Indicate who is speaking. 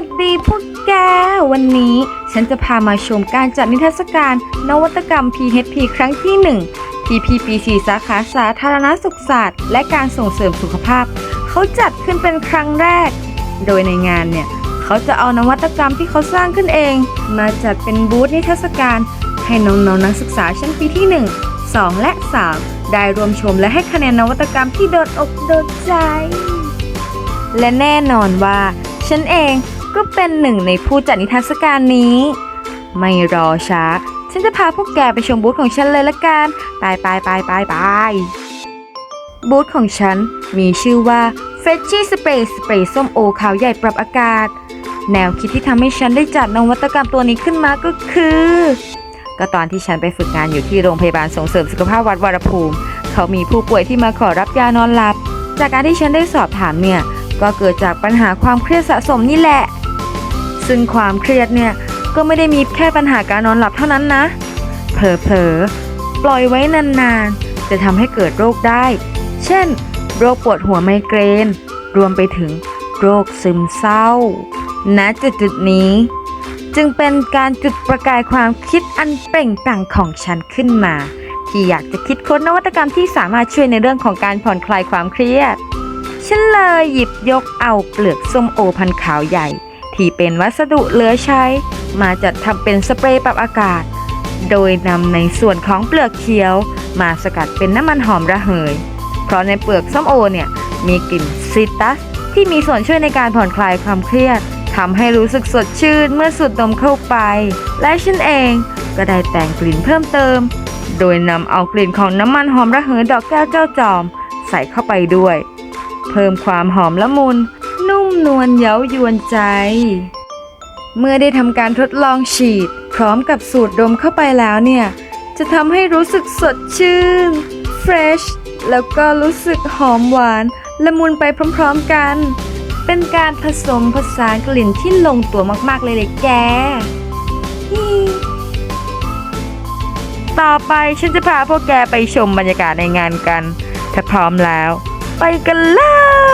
Speaker 1: วัสดีพวกแก วันนี้ฉันจะพามาชมการจัดนิทรรศการ นวัตกรรม PHP ครั้งที่1ที่ PPC สาขาสาธารณสุขศาสตร์ และการส่งเสริมสุขภาพ เขาจัดขึ้นเป็นครั้งแรก โดยในงานเนี่ย เขาจะเอานวัตกรรมที่เขาสร้างขึ้นเอง มาจัดเป็นบูธนิทรรศการ ให้น้องๆนักศึกษาชั้นปีที่ 1 2 และ 3 ได้รวมชมและให้คะแนนนวัตกรรมที่โดดอกโดดใจ และแน่นอนว่าฉันเอง ก็เป็นหนึ่งในผู้จัดนิทรรศการนี้ ไม่รอช้า ฉันจะพาพวกแกไปชมบูธของฉันเลยละกันไปไปไปไปไปบูธของฉันมีชื่อว่า f e t c h y Spray สเปรย์ส้มโอขาวใหญ่ปรับอากาศ แนวคิดที่ทำให้ฉันได้จัดนวัตกรรมตัวนี้ขึ้นมาก็คือ ก็ตอนที่ฉันไปฝึกงานอยู่ที่โรงพยาบาลส่งเสริมสุขภาพวัดวรภูมิ เขามีผู้ป่วยที่มาขอรับยานอนหลับ จากการที่ฉันได้สอบถามเนี่ย ก็เกิดจากปัญหาความเครียดสะสมนี่แหละ ซึ่งความเครียดเนี่ยก็ไม่ได้มีแค่ปัญหาการนอนหลับเท่านั้นนะ เผลอๆ ปล่อยไว้นานๆ จะทำให้เกิดโรคได้ เช่น โรคปวดหัวไมเกรน รวมไปถึงโรคซึมเศร้า ณ จุดจุดๆนี้ จึงเป็นการจุดประกายความคิดอันเปล่งปลั่งของฉันขึ้นมา ที่อยากจะคิดค้นนวัตกรรมที่สามารถช่วยในเรื่องของการผ่อนคลายความเครียด ฉันเลยหยิบยกเอาเปลือกส้มโอพันขาวใหญ่ ที่เป็นวัสดุเหลือใช้ มาจัดทำเป็นสเปรย์ปรับอากาศ โดยนำในส่วนของเปลือกเขียว มาสกัดเป็นน้ำมันหอมระเหย เพราะในเปลือกส้มโอเนี่ยมีกลิ่นซิตัสที่มีส่วนช่วยในการผ่อนคลายความเครียดทำให้รู้สึกสดชื่นเมื่อสูดดมเข้าไป และฉันเองก็ได้แต่งกลิ่นเพิ่มเติม โดยนำเอากลิ่นของน้ำมันหอมระเหยดอกแก้วเจ้าจอม ใส่เข้าไปด้วย เพิ่มความหอมละมุน นุ่มนวลเย้ายวนใจ เมื่อได้ทำการทดลองฉีด พร้อมกับสูดดมเข้าไปแล้วเนี่ย จะทำให้รู้สึกสดชื่นเฟรชแล้วก็รู้สึกหอมหวานละมุนไปพร้อมๆกัน เป็นการผสมผสานกลิ่นที่ลงตัวมากๆเลยเลยแกฮี่ต่อไปฉันจะพาพวกแกไปชมบรรยากาศในงานกัน ถ้าพร้อมแล้ว ไปกันเลย